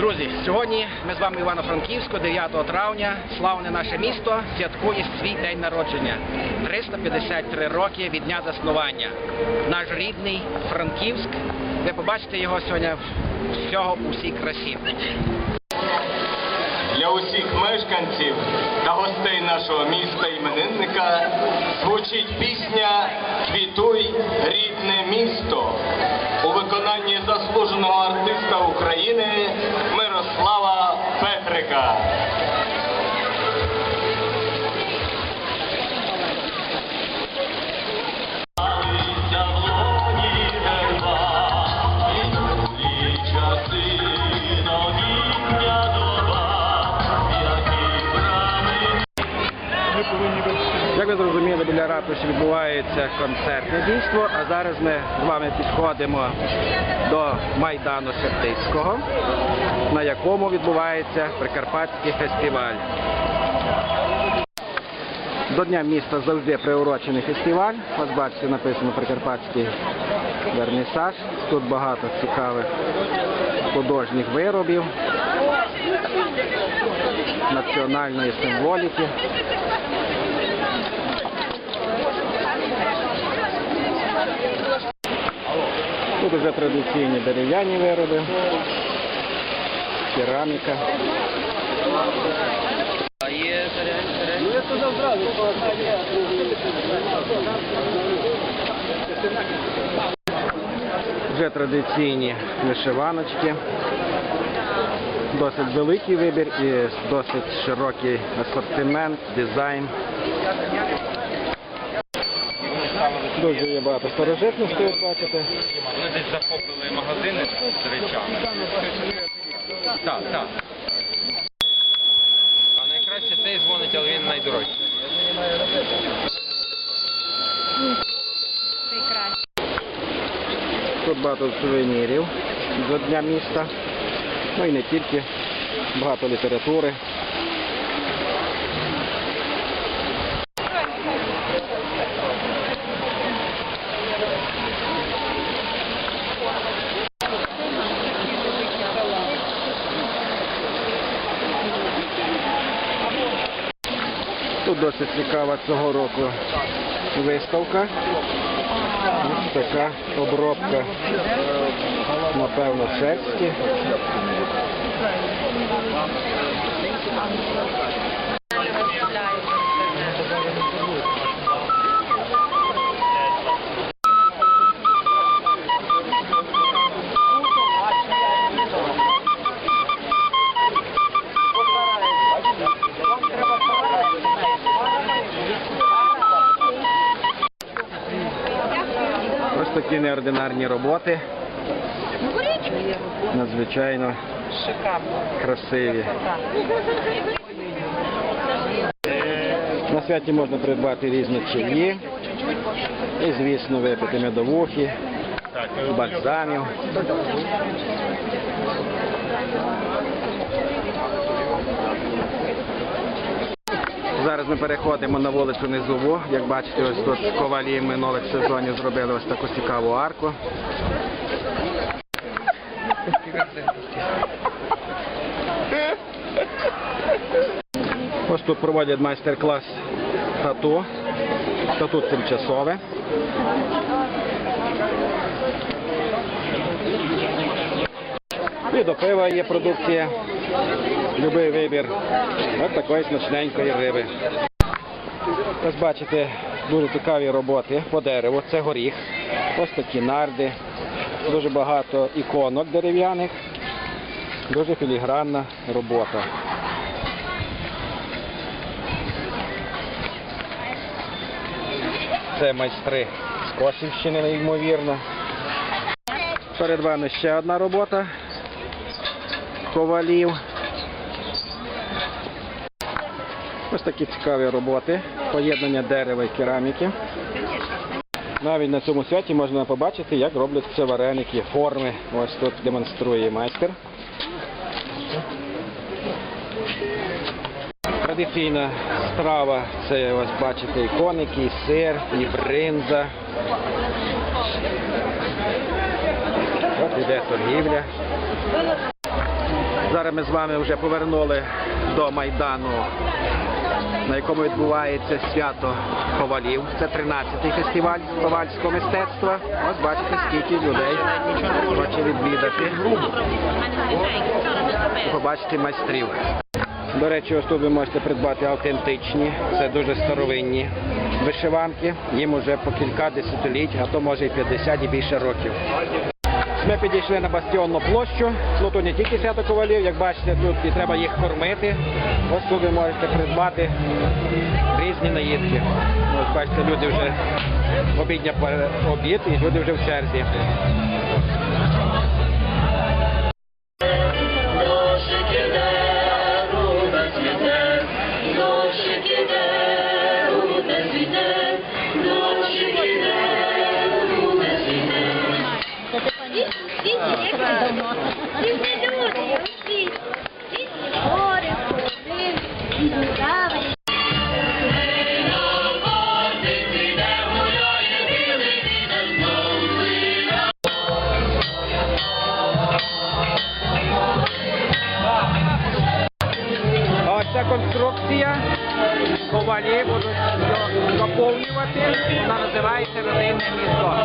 Друзі, сьогодні ми з вами Івано-Франківську, 9 травня. Славне наше місто святкує свій день народження. 353 роки від дня заснування. Наш рідний Франківськ. Ви побачите його сьогодні всього у всій красі. Для усіх мешканців та гостей нашого міста іменинника звучить пісня Квітуй рідне місто у виконанні заслуженого артиста України God. Біля відбувається концертне дійство, а зараз ми з вами підходимо до Майдану Сертицького, на якому відбувається Прикарпатський фестиваль. До Дня міста завжди приурочений фестиваль. Ось бачите, написано Прикарпатський вернісаж. Тут багато цікавих художніх виробів, національної символіки. Тут вже традиційні дерев'яні вироби, кераміка. Вже традиційні вишиваночки. Досить великий вибір і досить широкий асортимент, дизайн. Дуже є багато старожитностей, от бачите. Вони десь захопили магазини з речами. Так, так. А найкраще цей дзвонить, але він найдорожчий. Тут багато сувенірів до Дня міста. Ну і не тільки. Багато літератури. Тут досить цікава цього року виставка. Ось така обробка, напевно, шерсті. Неординарні роботи. Надзвичайно красиві. На святі можна придбати різні чаї. І, звісно, випити медовухи, бальзамів. Зараз ми переходимо на вулицю Низову. Як бачите, ось тут ковалі минулих сезонів зробили ось таку цікаву арку. Ось тут проводять майстер-клас тату. Тату тимчасове. І до пива є продукція. Любий вибір. Ось такої смачненької риби. Ось бачите, дуже цікаві роботи по дереву. Це горіх. Ось такі нарди. Дуже багато іконок дерев'яних. Дуже філігранна робота. Це майстри з Косівщини, неймовірно. Перед вами ще одна робота ковалів. Ось такі цікаві роботи, поєднання дерева і кераміки. Навіть на цьому святі можна побачити, як робляться вареники, форми. Ось тут демонструє майстер. Традиційна страва це ось бачите і коники, і сир, і бринза. От іде торгівля. Зараз ми з вами вже повернули до Майдану, на якому відбувається свято ковалів. Це 13-й фестиваль ковальського мистецтва. Ось бачите, скільки людей хоче відвідати. Побачити майстрів. До речі, ось тут ви можете придбати автентичні, це дуже старовинні вишиванки. Їм уже по кілька десятиліть, а то може і 50 і більше років. Ми підійшли на бастіонну площу. Ну тут не тільки свято ковалів, як бачите, тут і треба їх кормити. Ось тут ви можете придбати різні наїдки. Ось бачите, люди вже обідня обід і люди вже в черзі. Дощик іде, рута цвіте, дощик іде, люди, всі, всі гори, ходи, і дудави. Ось ця конструкція ковалі будуть до- доповнювати. Вона називається родинне місто.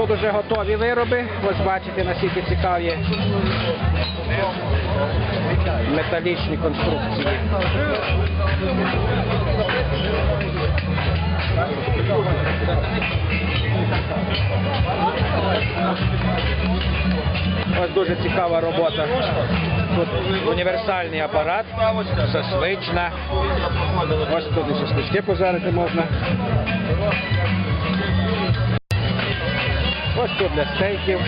Тут вже готові вироби. Ось бачите, наскільки цікаві металічні конструкції. Ось дуже цікава робота. Тут універсальний апарат, шашлична. Ось тут і шашлички пожарити можна. Ось тут для стейків.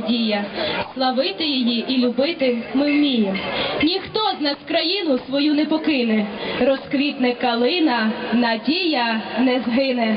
Надія. Славити її і любити ми вміємо. Ніхто з нас країну свою не покине. Розквітне калина, надія не згине.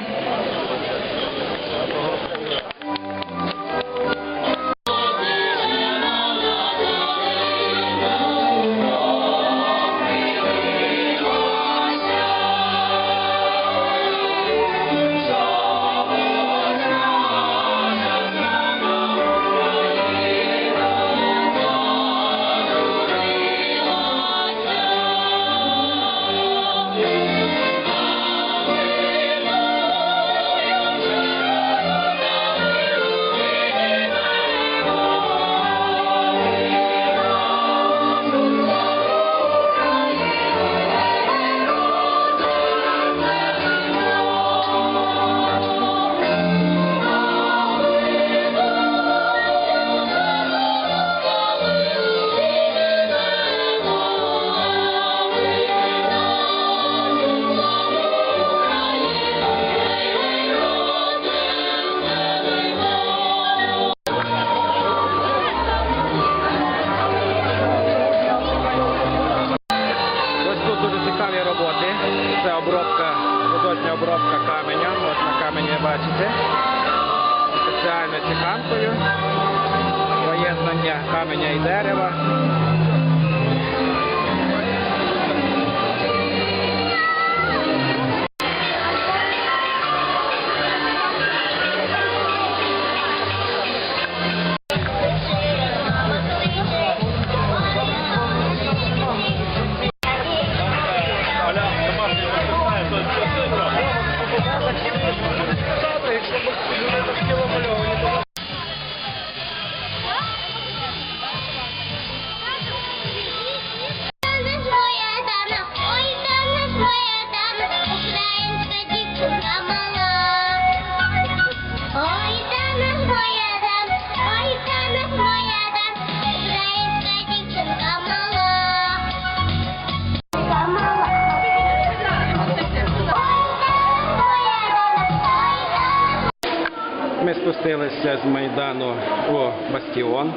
З Майдану у Бастіон.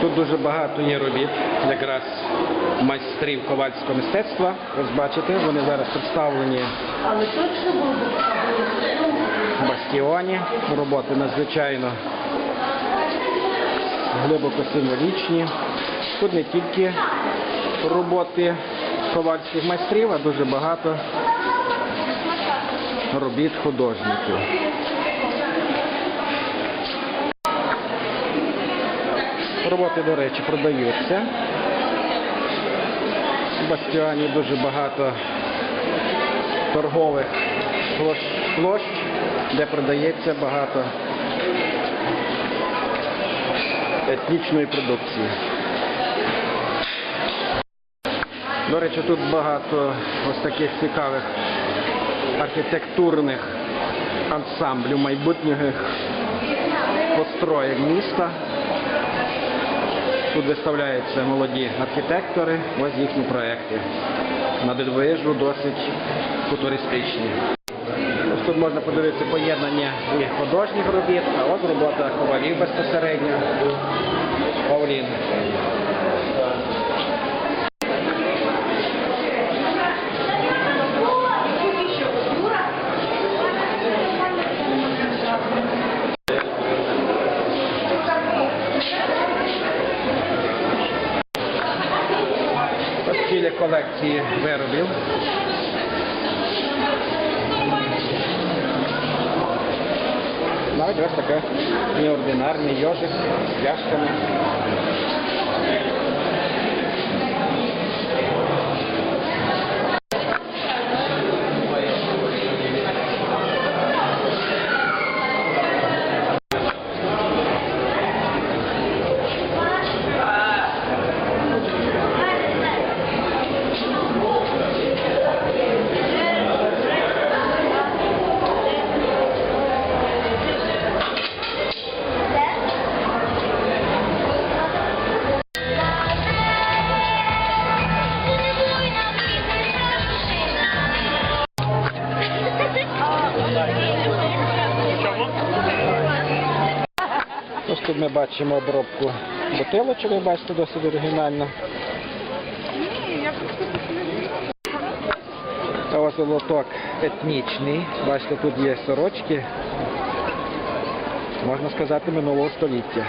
Тут дуже багато є робіт, якраз майстрів ковальського мистецтва. Ось бачите, вони зараз представлені в Бастіоні. Роботи надзвичайно глибоко символічні. Тут не тільки роботи ковальських майстрів, а дуже багато робіт художників. Роботи, до речі, продаються. В Бастіані дуже багато торгових площ, де продається багато етнічної продукції. До речі, тут багато ось таких цікавих архітектурних ансамблів майбутніх построєк міста. Тут виставляються молоді архітектори, ось їхні проекти. На дивовижу досить футуристичні. Ось тут можна подивитися поєднання і художніх робіт, а от робота ковалів безпосередньо. Павлін. Ось цілі колекції виробів. Навіть ось таке неординарний йожик з пляшками. Бачимо обробку бутилочок, ви бачите, досить оригінально. Та ось лоток етнічний. Бачите, тут є сорочки, можна сказати, минулого століття.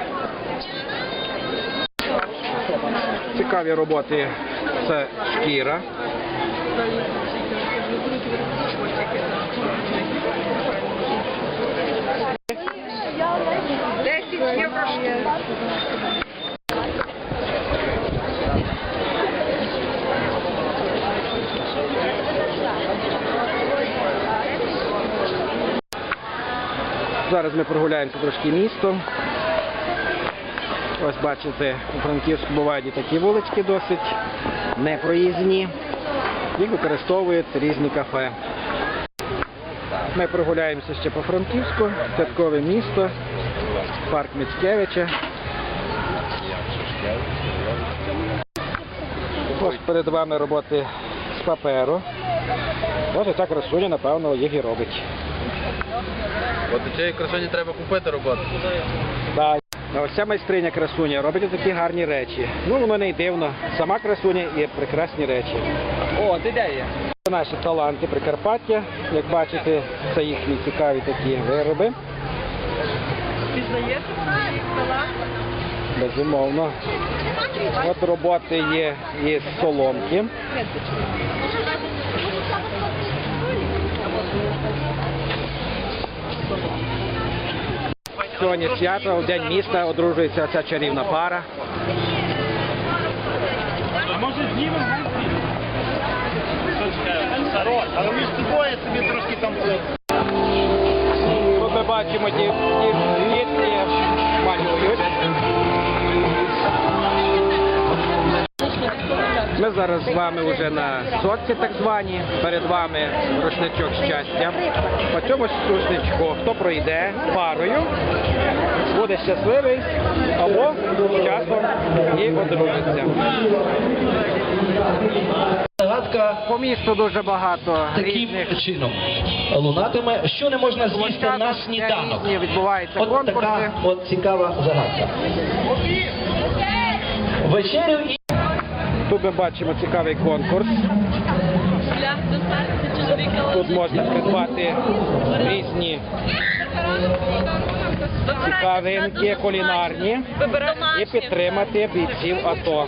Цікаві роботи це шкіра. Зараз ми прогуляємося трошки містом. Ось бачите, у Франківську бувають і такі вулички досить непроїзні. Їх використовують різні кафе. Ми прогуляємося ще по Франківську, святкове місто, парк Міцкевича. Ось перед вами роботи з паперу. Ось ця красуня, напевно, їх і робить. От у цієї красуні треба купити роботу. Так. Ось ця майстриня красуня робить такі гарні речі. Ну, воно не й дивно. Сама красуня і прекрасні речі. О, ти де є? Наші таланти Прикарпаття, як бачите, це їхні цікаві такі вироби. Пізнаєш свої таланти? Безумовно. От роботи є із соломки. Сьогодні свято, в день міста одружується ця чарівна пара. Може, Але між тобою собі трошки там Тут ми бачимо ті, ті дітки малюють. Ми зараз з вами вже на сотці так звані. Перед вами рушничок щастя. По цьому рушничку, хто пройде парою, буде щасливий або часом і одружиться. Загадка По місту дуже багато таким різних чином лунатиме, що не можна з'їсти на сніданок. різні відбуваються От конкурси. така от цікава загадка. Вечерю і Тут ми бачимо цікавий конкурс. Тут можна придбати різні цікавинки кулінарні і підтримати бійців АТО.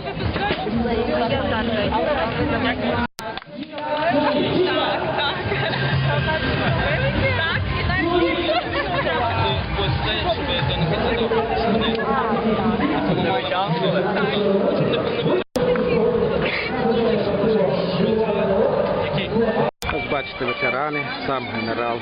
Ось бачите ветерани, сам генерал.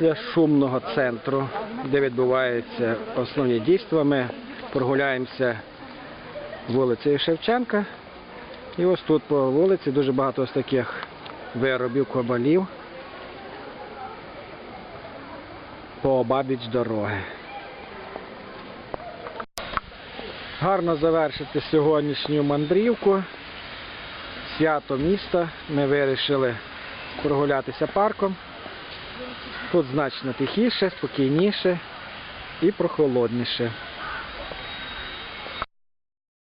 Після шумного центру, де відбуваються основні дійства, ми прогуляємося вулицею Шевченка. І ось тут по вулиці дуже багато ось таких виробів кобалів по обабіч дороги. Гарно завершити сьогоднішню мандрівку. Свято міста. Ми вирішили прогулятися парком. Тут значно тихіше, спокійніше і прохолодніше.